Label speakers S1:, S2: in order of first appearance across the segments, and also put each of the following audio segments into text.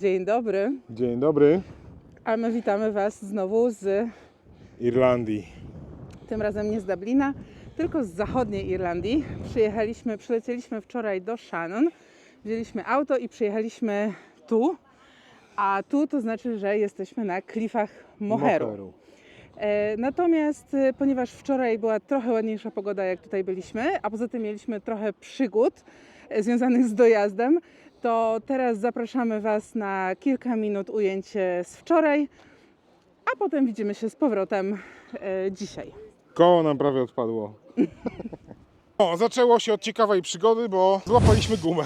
S1: Dzień dobry,
S2: Dzień dobry.
S1: a my witamy Was znowu z,
S2: Irlandii.
S1: tym razem nie z Dublina, tylko z zachodniej Irlandii. Przyjechaliśmy, przylecieliśmy wczoraj do Shannon, wzięliśmy auto i przyjechaliśmy tu, a tu to znaczy, że jesteśmy na klifach Moheru. E, Natomiast e, ponieważ wczoraj była trochę ładniejsza pogoda, jak tutaj byliśmy, a poza tym mieliśmy trochę przygód e, związanych z dojazdem, to teraz zapraszamy Was na kilka minut ujęcie z wczoraj, a potem widzimy się z powrotem e, dzisiaj.
S2: Koło nam prawie odpadło. O, zaczęło się od ciekawej przygody, bo złapaliśmy gumę.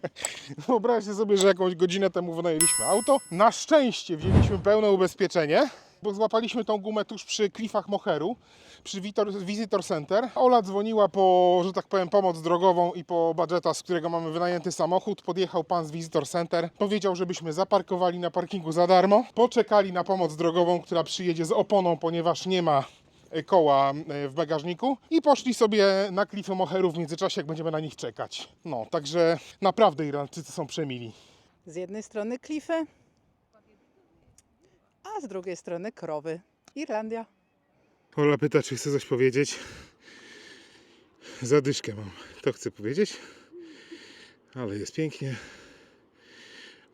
S2: Wyobraźcie sobie, że jakąś godzinę temu wynajęliśmy auto. Na szczęście wzięliśmy pełne ubezpieczenie, bo złapaliśmy tą gumę tuż przy klifach Moheru, przy Visitor Center. Ola dzwoniła po, że tak powiem, pomoc drogową i po budżeta, z którego mamy wynajęty samochód. Podjechał pan z Visitor Center, powiedział, żebyśmy zaparkowali na parkingu za darmo. Poczekali na pomoc drogową, która przyjedzie z oponą, ponieważ nie ma e, koła e, w bagażniku i poszli sobie na klify Moheru w międzyczasie, jak będziemy na nich czekać. No, także naprawdę Irlandczycy są przemili.
S1: Z jednej strony klify, a z drugiej strony krowy. Irlandia.
S2: Ola pyta, czy chcę coś powiedzieć. Zadyszkę mam. To chcę powiedzieć. Ale jest pięknie.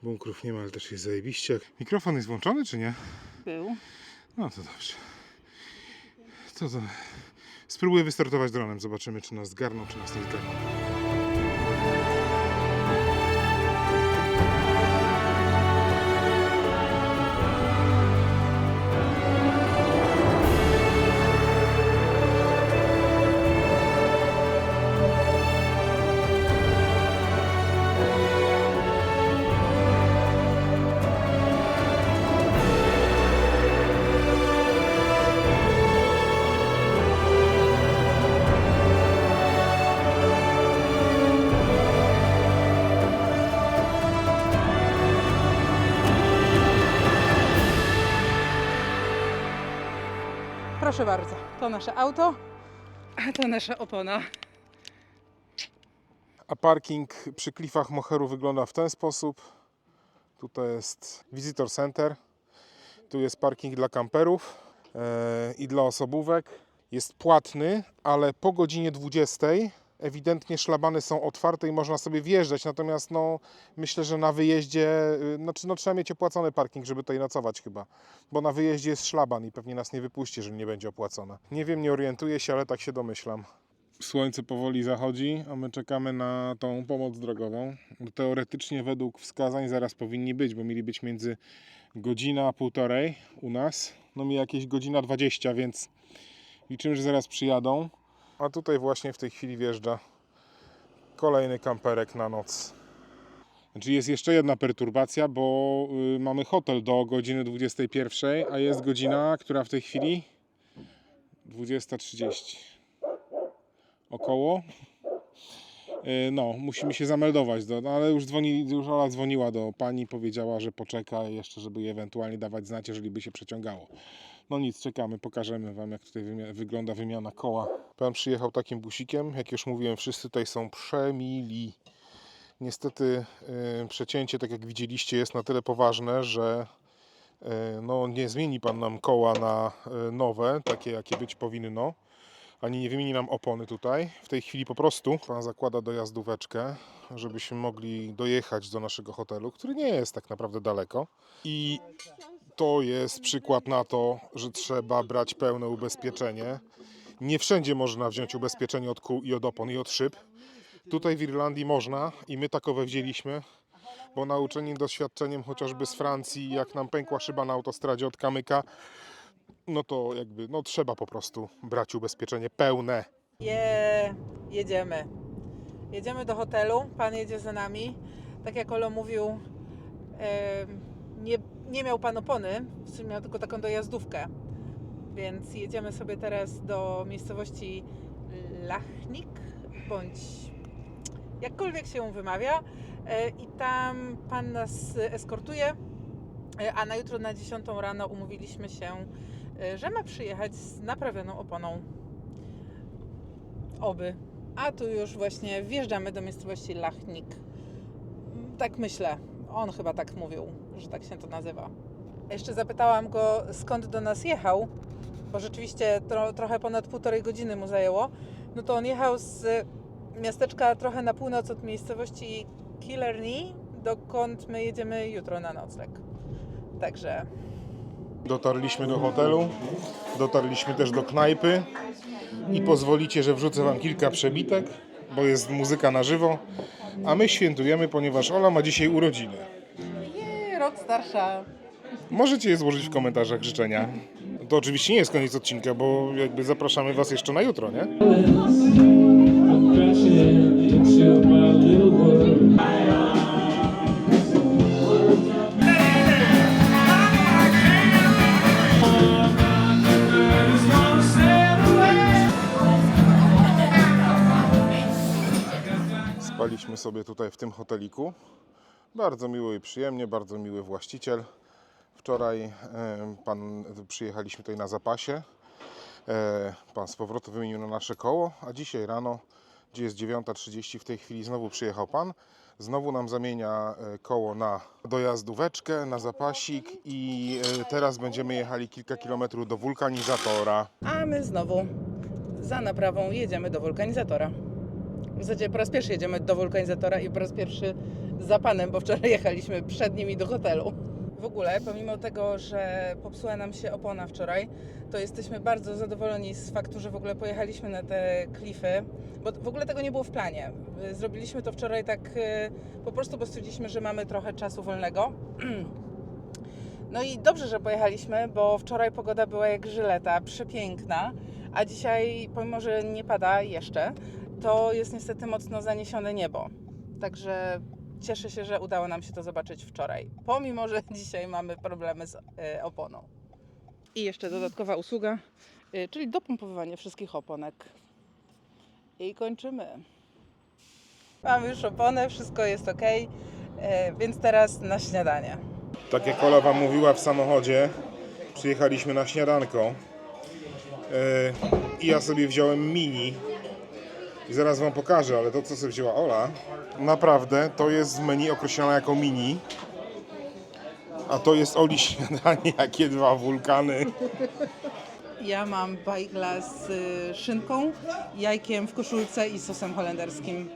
S2: Bunkrów nie ma, ale też jest zajebiście. Mikrofon jest włączony, czy nie?
S1: Był.
S2: No to dobrze. To to. Spróbuję wystartować dronem. Zobaczymy, czy nas zgarną, czy nas nie zgarną.
S1: Proszę bardzo, to nasze auto, a to nasza opona.
S2: A parking przy klifach Moheru wygląda w ten sposób. Tutaj jest Visitor Center. Tu jest parking dla kamperów e, i dla osobówek. Jest płatny, ale po godzinie 20 ewidentnie szlabany są otwarte i można sobie wjeżdżać. Natomiast no, myślę, że na wyjeździe, y, znaczy no, trzeba mieć opłacony parking, żeby tutaj nocować chyba. Bo na wyjeździe jest szlaban i pewnie nas nie wypuści, jeżeli nie będzie opłacone. Nie wiem, nie orientuję się, ale tak się domyślam. Słońce powoli zachodzi, a my czekamy na tą pomoc drogową. Teoretycznie według wskazań zaraz powinni być, bo mieli być między godzina a półtorej u nas. No mi jakieś godzina 20, więc liczymy, że zaraz przyjadą. A tutaj właśnie w tej chwili wjeżdża kolejny kamperek na noc. Znaczy jest jeszcze jedna perturbacja, bo y, mamy hotel do godziny 21, a jest godzina, która w tej chwili 20.30 około. E, No, musimy się zameldować, do, no, ale już, dzwoni, już Ola dzwoniła do pani, powiedziała, że poczeka jeszcze, żeby jej ewentualnie dawać znać, jeżeli by się przeciągało. No nic, czekamy, pokażemy Wam, jak tutaj wymia- wygląda wymiana koła. Pan przyjechał takim busikiem, jak już mówiłem, wszyscy tutaj są przemili. Niestety e, przecięcie, tak jak widzieliście, jest na tyle poważne, że e, no, nie zmieni Pan nam koła na e, nowe, takie jakie być powinno ani nie wymieni nam opony tutaj. W tej chwili po prostu pan zakłada dojazdóweczkę, żebyśmy mogli dojechać do naszego hotelu, który nie jest tak naprawdę daleko. I to jest przykład na to, że trzeba brać pełne ubezpieczenie. Nie wszędzie można wziąć ubezpieczenie od kół i od opon i od szyb. Tutaj w Irlandii można i my takowe wzięliśmy, bo nauczeni doświadczeniem chociażby z Francji, jak nam pękła szyba na autostradzie od kamyka, no to jakby, no trzeba po prostu brać ubezpieczenie pełne.
S1: Je, jedziemy. Jedziemy do hotelu, pan jedzie za nami. Tak jak Olo mówił, em, nie, nie miał pan opony, w sumie miał tylko taką dojazdówkę. Więc jedziemy sobie teraz do miejscowości Lachnik, bądź jakkolwiek się ją wymawia. E, I tam pan nas eskortuje, e, a na jutro na 10 rano umówiliśmy się, e, że ma przyjechać z naprawioną oponą Oby. A tu już właśnie wjeżdżamy do miejscowości Lachnik. Tak myślę. On chyba tak mówił, że tak się to nazywa. Jeszcze zapytałam go, skąd do nas jechał, bo rzeczywiście tro, trochę ponad półtorej godziny mu zajęło. No to on jechał z miasteczka trochę na północ od miejscowości Killarney, dokąd my jedziemy jutro na nocleg. Także
S2: Dotarliśmy do hotelu, dotarliśmy też do knajpy i pozwolicie, że wrzucę Wam kilka przebitek, bo jest muzyka na żywo, a my świętujemy, ponieważ Ola ma dzisiaj urodziny.
S1: Jej, rok starsza.
S2: Możecie je złożyć w komentarzach życzenia. To oczywiście nie jest koniec odcinka, bo jakby zapraszamy Was jeszcze na jutro, nie?
S3: I'm crashing into my little world.
S2: Spaliśmy sobie tutaj w tym hoteliku. Bardzo miło i przyjemnie, bardzo miły właściciel. Wczoraj pan przyjechaliśmy tutaj na zapasie. E, pan z powrotem wymienił na nasze koło, a dzisiaj rano, gdzie jest 9.30, w tej chwili znowu przyjechał pan. Znowu nam zamienia e, koło na dojazdóweczkę, na zapasik i e, teraz będziemy jechali kilka kilometrów do wulkanizatora.
S1: A my znowu za naprawą jedziemy do wulkanizatora. W zasadzie po raz pierwszy jedziemy do wulkanizatora i po raz pierwszy za panem, bo wczoraj jechaliśmy przed nimi do hotelu. W ogóle, pomimo tego, że popsuła nam się opona wczoraj, to jesteśmy bardzo zadowoleni z faktu, że w ogóle pojechaliśmy na te klify, bo w ogóle tego nie było w planie. Zrobiliśmy to wczoraj tak e, po prostu, bo stwierdziliśmy, że mamy trochę czasu wolnego. No i dobrze, że pojechaliśmy, bo wczoraj pogoda była jak żyleta, przepiękna, a dzisiaj, pomimo że nie pada jeszcze, to jest niestety mocno zaniesione niebo. Także cieszę się, że udało nam się to zobaczyć wczoraj, pomimo że dzisiaj mamy problemy z e, oponą. I jeszcze dodatkowa usługa, e, czyli dopompowywanie wszystkich oponek. I kończymy. Mamy już oponę, wszystko jest ok, więc teraz na śniadanie.
S2: Tak jak Ola Wam mówiła w samochodzie, przyjechaliśmy na śniadanko i ja sobie wziąłem mini i zaraz Wam pokażę, ale to co sobie wzięła Ola, naprawdę to jest w menu określone jako mini, a to jest Oli śniadanie, jakie dwa wulkany.
S1: Ja mam bajgla z y, szynką, jajkiem w koszulce i sosem holenderskim.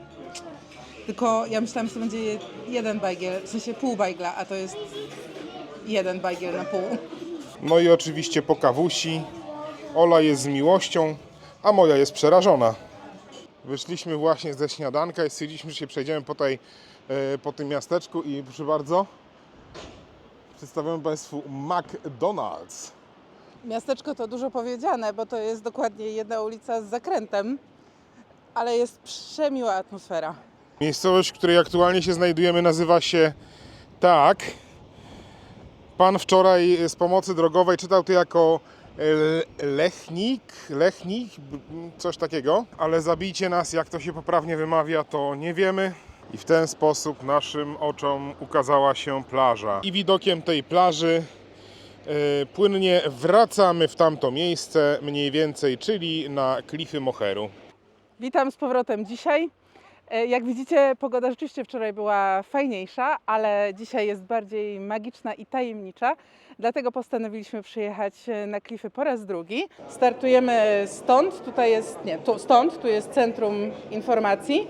S1: Tylko ja myślałam, że to będzie je- jeden bajgiel, w sensie pół bajgla, a to jest jeden bajgiel na pół.
S2: No i oczywiście po kawusi. Ola jest z miłością, a moja jest przerażona. Wyszliśmy właśnie ze śniadanka i stwierdziliśmy, że się przejdziemy po, tej, e, po tym miasteczku i proszę bardzo, przedstawiamy Państwu McDonald's.
S1: Miasteczko to dużo powiedziane, bo to jest dokładnie jedna ulica z zakrętem, ale jest przemiła atmosfera.
S2: Miejscowość, w której aktualnie się znajdujemy nazywa się tak. Pan wczoraj z pomocy drogowej czytał to jako Lechnik, Lechnik, coś takiego, ale zabijcie nas, jak to się poprawnie wymawia, to nie wiemy. I w ten sposób naszym oczom ukazała się plaża. I widokiem tej plaży e, płynnie wracamy w tamto miejsce, mniej więcej, czyli na klify Moheru.
S1: Witam z powrotem dzisiaj. E, Jak widzicie, pogoda rzeczywiście wczoraj była fajniejsza, ale dzisiaj jest bardziej magiczna i tajemnicza. Dlatego postanowiliśmy przyjechać e, na klify po raz drugi. Startujemy stąd, tutaj jest, nie, tu, stąd, tu jest centrum informacji.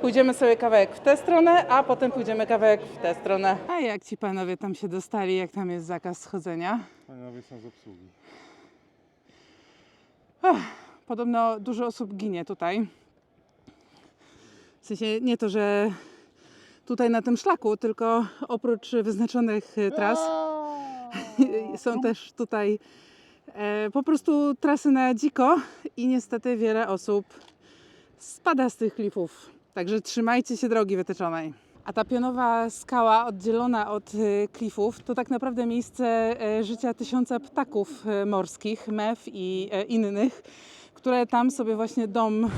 S1: Pójdziemy sobie kawałek w tę stronę, a potem pójdziemy kawałek w tę stronę. A jak ci panowie tam się dostali, jak tam jest zakaz schodzenia?
S2: Panowie są z obsługi.
S1: Podobno dużo osób ginie tutaj. W sensie nie to, że tutaj na tym szlaku, tylko oprócz wyznaczonych e, tras są też tutaj e, po prostu trasy na dziko i niestety wiele osób spada z tych klifów. Także trzymajcie się drogi wytyczonej. A ta pionowa skała oddzielona od e, klifów to tak naprawdę miejsce życia tysiąca ptaków morskich, mew i innych, które tam sobie właśnie dom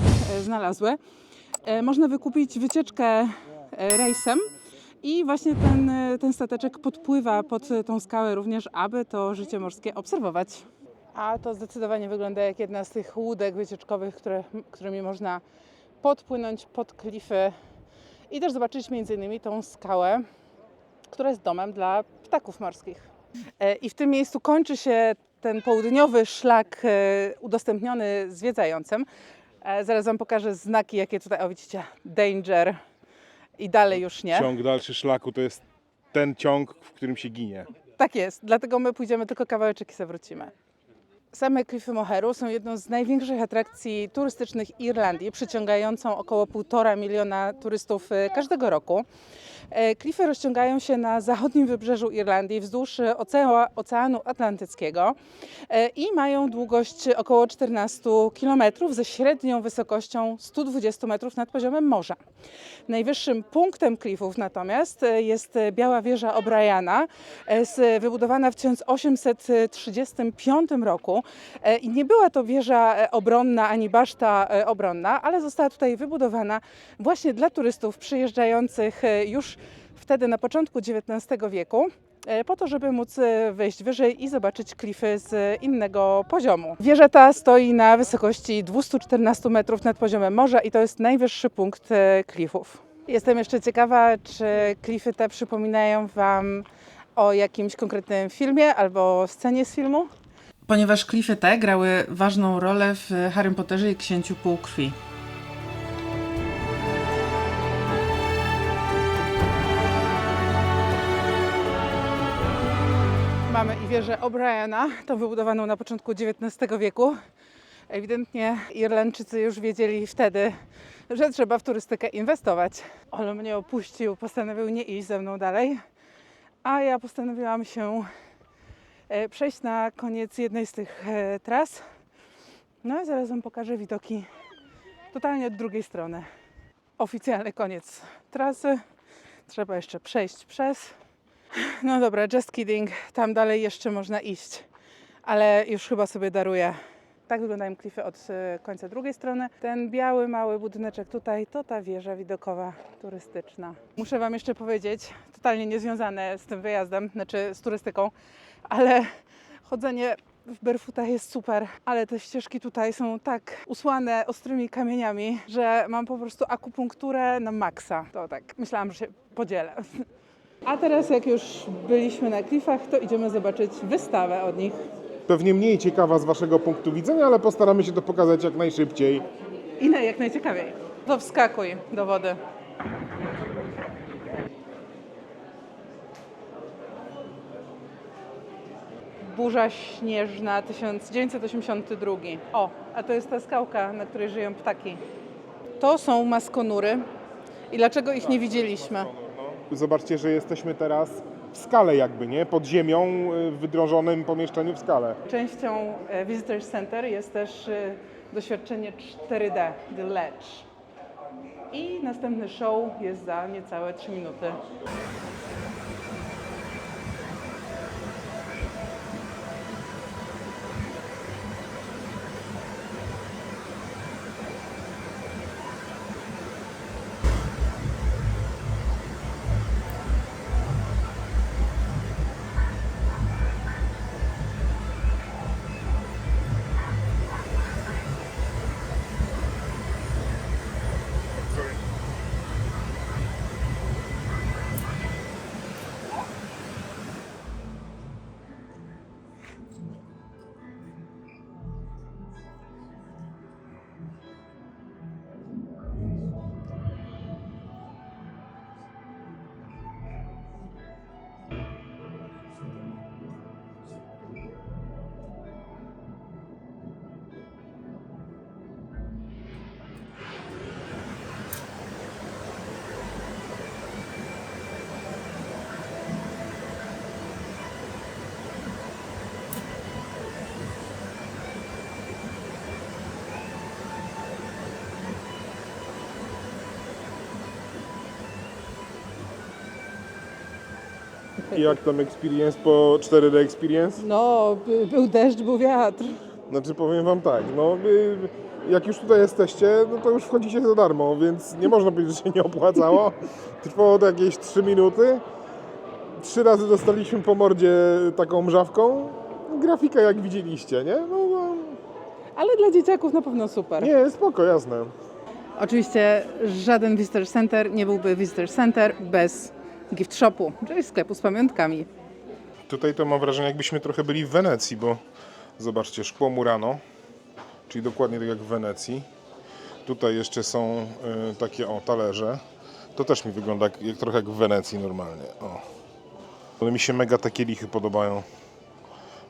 S1: znalazły. E, Można wykupić wycieczkę e, rejsem i właśnie ten, e, ten stateczek podpływa pod tą skałę również, aby to życie morskie obserwować. A to zdecydowanie wygląda jak jedna z tych łódek wycieczkowych, które, którymi można podpłynąć pod klify i też zobaczyć między innymi tą skałę. która jest domem dla ptaków morskich. I w tym miejscu kończy się ten południowy szlak udostępniony zwiedzającym. E, Zaraz Wam pokażę znaki, jakie tutaj, o widzicie, danger i dalej już nie.
S2: Ciąg dalszy szlaku to jest ten ciąg, w którym się ginie.
S1: Tak jest, dlatego my pójdziemy tylko kawałeczek i se wrócimy. Same Cliffy Moheru są jedną z największych atrakcji turystycznych Irlandii, przyciągającą około 1,5 miliona turystów e, każdego roku. E, Klify rozciągają się na zachodnim wybrzeżu Irlandii wzdłuż e, Oceanu, Atlantyckiego e, i mają długość około 14 km ze średnią wysokością 120 metrów nad poziomem morza. Najwyższym punktem klifów natomiast jest Biała Wieża O'Briana, wybudowana w 1835 roku. I nie była to wieża obronna ani baszta obronna, ale została tutaj wybudowana właśnie dla turystów przyjeżdżających już wtedy na początku XIX wieku e, po to, żeby móc e, wejść wyżej i zobaczyć klify z innego poziomu. Wieża ta stoi na wysokości 214 metrów nad poziomem morza i to jest najwyższy punkt e, klifów. Jestem jeszcze ciekawa, czy klify te przypominają Wam o jakimś konkretnym filmie albo scenie z filmu? Ponieważ klify te grały ważną rolę w Harrym Potterze i Księciu Półkrwi. Wieżę O'Briana, tą wybudowaną na początku XIX wieku. Ewidentnie Irlandczycy już wiedzieli wtedy, że trzeba w turystykę inwestować. Ale mnie opuścił, postanowił nie iść ze mną dalej, a ja postanowiłam się e, przejść na koniec jednej z tych e, tras. No i zaraz Wam pokażę widoki totalnie od drugiej strony. Oficjalny koniec trasy. Trzeba jeszcze przejść przez. No dobra, just kidding. Tam dalej jeszcze można iść, ale już chyba sobie daruję. Tak wyglądają klify od e, końca drugiej strony. Ten biały, mały budyneczek tutaj to ta wieża widokowa turystyczna. Muszę Wam jeszcze powiedzieć, totalnie niezwiązane z tym wyjazdem, znaczy z turystyką, ale chodzenie w barefootach jest super, ale te ścieżki tutaj są tak usłane ostrymi kamieniami, że mam po prostu akupunkturę na maksa. To tak, myślałam, że się podzielę. A teraz jak już byliśmy na klifach, to idziemy zobaczyć wystawę od nich.
S2: Pewnie mniej ciekawa z waszego punktu widzenia, ale postaramy się to pokazać jak najszybciej.
S1: I na jak najciekawiej. To wskakuj do wody. Burza śnieżna 1982. O, a to jest ta skałka, na której żyją ptaki. To są maskonury. I dlaczego ich nie widzieliśmy?
S2: Zobaczcie, że jesteśmy teraz w skale jakby, nie? Pod ziemią, y, w wydrążonym pomieszczeniu w skale.
S1: Częścią e, Visitors Center jest też e, doświadczenie 4D, The Ledge. I następny show jest za niecałe 3 minuty.
S2: I jak tam experience po 4D experience?
S1: No, by- był deszcz, był wiatr.
S2: Znaczy powiem wam tak, no y, jak już tutaj jesteście, no to już wchodzicie za darmo, więc nie można powiedzieć, że się nie opłacało. Trwało to jakieś 3 minuty. Trzy razy dostaliśmy po mordzie taką mrzawką. Grafika jak widzieliście, nie? No, no
S1: Ale dla dzieciaków na pewno super.
S2: nie, spoko, jasne.
S1: Oczywiście żaden Visitor Center nie byłby Visitor Center bez gift shopu, czyli sklepu z pamiątkami.
S2: Tutaj to mam wrażenie, jakbyśmy trochę byli w Wenecji, bo zobaczcie, szkło Murano, czyli dokładnie tak jak w Wenecji. Tutaj jeszcze są y, takie o talerze. To też mi wygląda jak, jak, trochę jak w Wenecji normalnie. O. Ale mi się mega te kielichy podobają.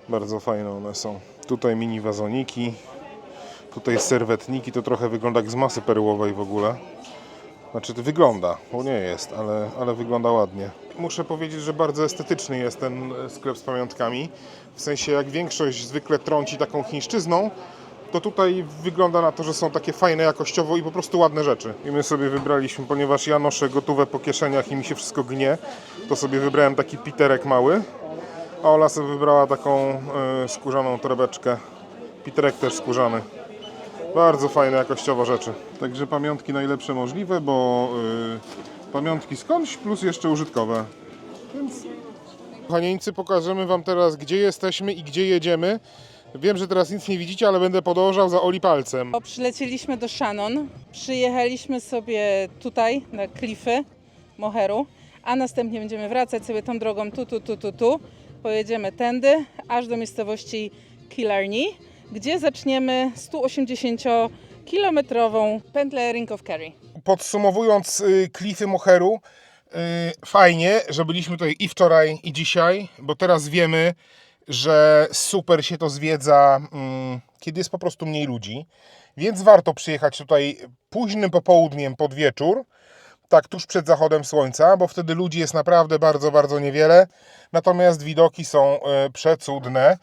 S2: Bardzo fajne one są. Tutaj mini wazoniki. Tutaj serwetniki. To trochę wygląda jak z masy perłowej w ogóle. Znaczy to wygląda, bo nie jest, ale, ale wygląda ładnie. Muszę powiedzieć, że bardzo estetyczny jest ten sklep z pamiątkami. W sensie jak większość zwykle trąci taką chińszczyzną, to tutaj wygląda na to, że są takie fajne jakościowo i po prostu ładne rzeczy. I my sobie wybraliśmy, ponieważ ja noszę gotowe po kieszeniach i mi się wszystko gnie, to sobie wybrałem taki piterek mały, a Ola sobie wybrała taką e, skórzaną torebeczkę. Piterek też skórzany. Bardzo fajne jakościowo rzeczy. Także pamiątki najlepsze możliwe, bo y, pamiątki skądś plus jeszcze użytkowe. Więc... Kochanieńcy, pokażemy Wam teraz gdzie jesteśmy i gdzie jedziemy. Wiem, że teraz nic nie widzicie, ale będę podążał za Oli palcem.
S1: Bo przylecieliśmy do Shannon, przyjechaliśmy sobie tutaj na klify Moheru, a następnie będziemy wracać sobie tą drogą tu, tu, tu, tu, tu. Pojedziemy tędy, aż do miejscowości Killarney, gdzie zaczniemy 180-kilometrową pętlę Ring of Kerry.
S2: Podsumowując y, klify Moheru, y, fajnie, że byliśmy tutaj i wczoraj, i dzisiaj, bo teraz wiemy, że super się to zwiedza, mm, kiedy jest po prostu mniej ludzi. Więc warto przyjechać tutaj późnym popołudniem pod wieczór, tak tuż przed zachodem słońca, bo wtedy ludzi jest naprawdę bardzo, bardzo niewiele. Natomiast widoki są e, przecudne.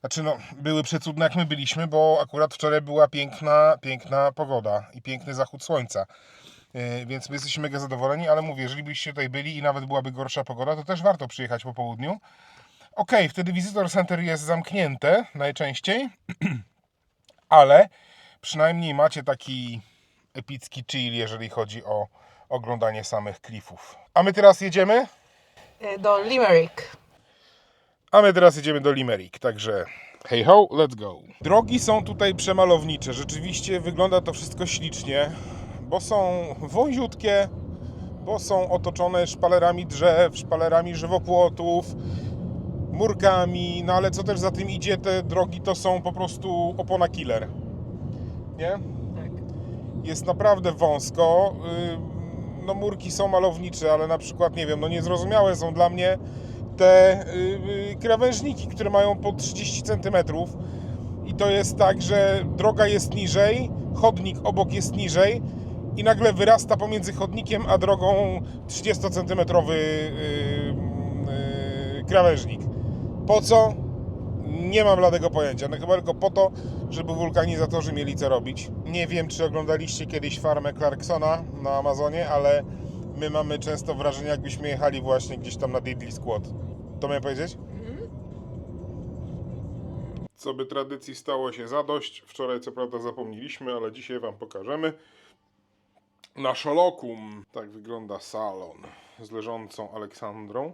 S2: Znaczy, no, były przecudne jak my byliśmy, bo akurat wczoraj była piękna, piękna pogoda i piękny zachód słońca. E, Więc my jesteśmy mega zadowoleni, ale mówię, jeżeli byście tutaj byli i nawet byłaby gorsza pogoda, to też warto przyjechać po południu. Ok, wtedy Visitor Center jest zamknięte najczęściej, ale przynajmniej macie taki epicki chill, jeżeli chodzi o oglądanie samych klifów. A my teraz jedziemy?
S1: Do Limerick.
S2: A my teraz jedziemy do Limerick, także hey ho, let's go. Drogi są tutaj przemalownicze, rzeczywiście wygląda to wszystko ślicznie, bo są wąziutkie, bo są otoczone szpalerami drzew, szpalerami żywopłotów, murkami, no ale co też za tym idzie, te drogi to są po prostu opona killer, nie?
S1: Tak.
S2: jest naprawdę wąsko. Ym, No murki są malownicze, ale na przykład, nie wiem, no niezrozumiałe są dla mnie te yy, krawężniki, które mają po 30 cm. I to jest tak, że droga jest niżej, chodnik obok jest niżej i nagle wyrasta pomiędzy chodnikiem a drogą 30 cm yy, krawężnik. Po co? Nie mam bladego pojęcia. No chyba tylko po to, żeby wulkanizatorzy mieli co robić. Nie wiem, czy oglądaliście kiedyś farmę Clarksona na Amazonie, ale my mamy często wrażenie, jakbyśmy jechali właśnie gdzieś tam na Diddley Squad. To miałem powiedzieć? Co by tradycji stało się zadość. Wczoraj co prawda zapomnieliśmy, ale dzisiaj Wam pokażemy. Na Szolokum. Tak wygląda salon z leżącą Aleksandrą,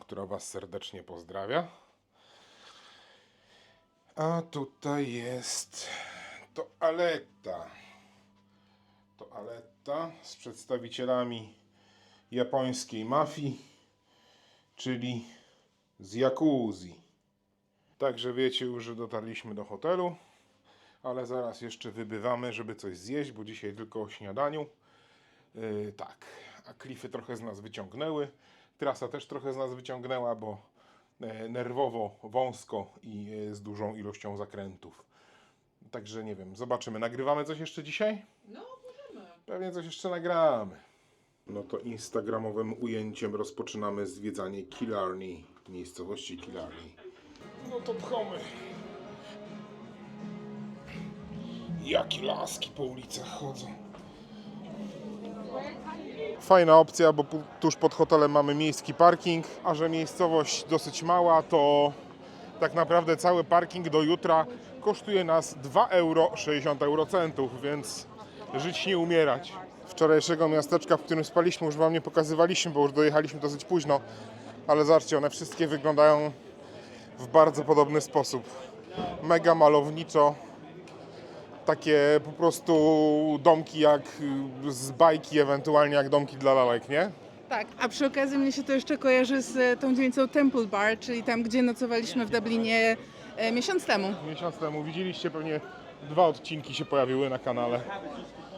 S2: która Was serdecznie pozdrawia. A tutaj jest toaleta. Toaleta z przedstawicielami japońskiej mafii, czyli z Jakuzi. Także wiecie już, że dotarliśmy do hotelu, ale zaraz jeszcze wybywamy, żeby coś zjeść, bo dzisiaj tylko o śniadaniu. Yy, tak, a klify trochę z nas wyciągnęły. Trasa też trochę z nas wyciągnęła, bo e, nerwowo, wąsko i e, z dużą ilością zakrętów. Także nie wiem, zobaczymy. Nagrywamy coś jeszcze dzisiaj?
S1: No.
S2: Pewnie coś jeszcze nagramy. No to instagramowym ujęciem rozpoczynamy zwiedzanie Killarney, miejscowości Killarney. No to pchamy. Jakie laski po ulicach chodzą. Fajna opcja, bo tuż pod hotelem mamy miejski parking, a że miejscowość dosyć mała, to tak naprawdę cały parking do jutra kosztuje nas 2 euro 60 eurocentów, więc żyć nie umierać. Wczorajszego miasteczka, w którym spaliśmy, już Wam nie pokazywaliśmy, bo już dojechaliśmy dosyć późno, ale zobaczcie, one wszystkie wyglądają w bardzo podobny sposób. Mega malowniczo, takie po prostu domki jak z bajki, ewentualnie jak domki dla lalek, nie?
S1: Tak, a przy okazji mnie się to jeszcze kojarzy z e, tą dzielnicą Temple Bar, czyli tam, gdzie nocowaliśmy w Dublinie e, miesiąc temu.
S2: Miesiąc temu widzieliście pewnie dwa odcinki się pojawiły na kanale.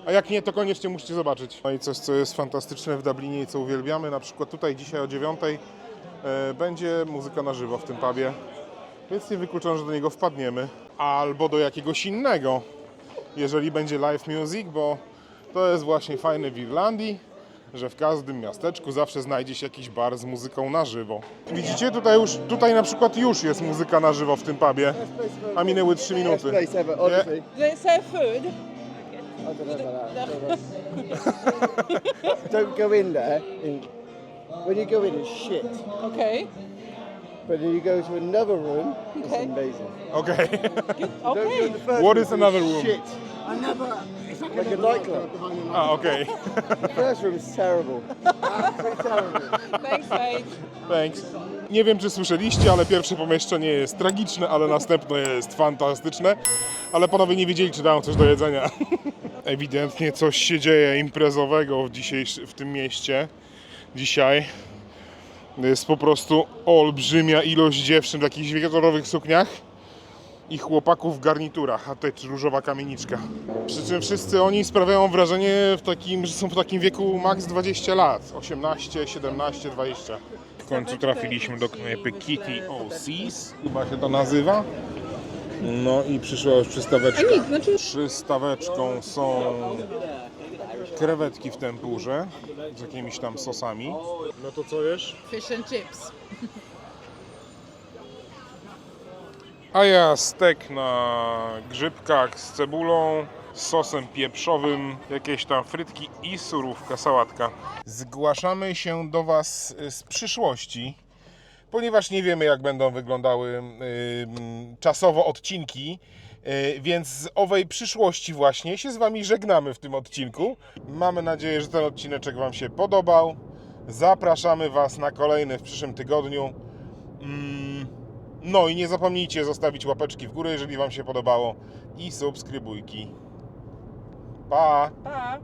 S2: A jak nie, to koniecznie musicie zobaczyć. No i coś, co jest fantastyczne w Dublinie i co uwielbiamy, na przykład tutaj dzisiaj o 9 e, będzie muzyka na żywo w tym pubie, więc nie wykluczam, że do niego wpadniemy. Albo do jakiegoś innego, jeżeli będzie live music, bo to jest właśnie fajne w Irlandii, że w każdym miasteczku zawsze znajdzie się jakiś bar z muzyką na żywo. Widzicie, tutaj już, tutaj na przykład już jest muzyka na żywo w tym pubie, a minęły 3 minuty.
S4: place ever, honestly.
S1: They serve food.
S4: I don't know about that. don't go in there. In, when you go in, it's shit.
S1: Okay.
S4: But then you go to another room,
S1: Okay.
S4: it's amazing.
S2: Okej.
S4: Don't go in
S1: Okay.
S4: the first
S2: What
S4: room,
S2: is another
S4: it's
S2: room?
S4: Shit. Like a nightclub.
S2: A, okej.
S4: The first room is terrible. Absolutely terrible.
S1: Thanks, mate.
S2: Thanks. Nie wiem, czy słyszeliście, ale pierwsze pomieszczenie jest tragiczne, ale następne jest fantastyczne. Ale panowie nie wiedzieli, czy dają coś do jedzenia. Ewidentnie coś się dzieje imprezowego w, dzisiejszy, w tym mieście. Dzisiaj jest po prostu olbrzymia ilość dziewczyn w jakichś wieczorowych sukniach i chłopaków w garniturach, a tutaj różowa kamieniczka. Przy czym wszyscy oni sprawiają wrażenie, w takim, że są w takim wieku maks 20 lat. 18, 17, 20. W końcu trafiliśmy do knajpy Kitty O'Seas, chyba się to nazywa. No i przyszła już przystaweczka.
S1: znaczy-
S2: Przystaweczką są krewetki w tempurze z jakimiś tam sosami. No to co jesz?
S1: Fish and chips.
S2: A ja stek na grzybkach z cebulą, sosem pieprzowym, jakieś tam frytki i surówka, sałatka. Zgłaszamy się do Was y, z przyszłości, ponieważ nie wiemy jak będą wyglądały y, czasowo odcinki, y, więc z owej przyszłości właśnie się z Wami żegnamy w tym odcinku. Mamy nadzieję, że ten odcineczek Wam się podobał. Zapraszamy Was na kolejny w przyszłym tygodniu. Mm, no i nie zapomnijcie zostawić łapeczki w górę, jeżeli Wam się podobało i subskrybujki. Pa!
S1: Pa.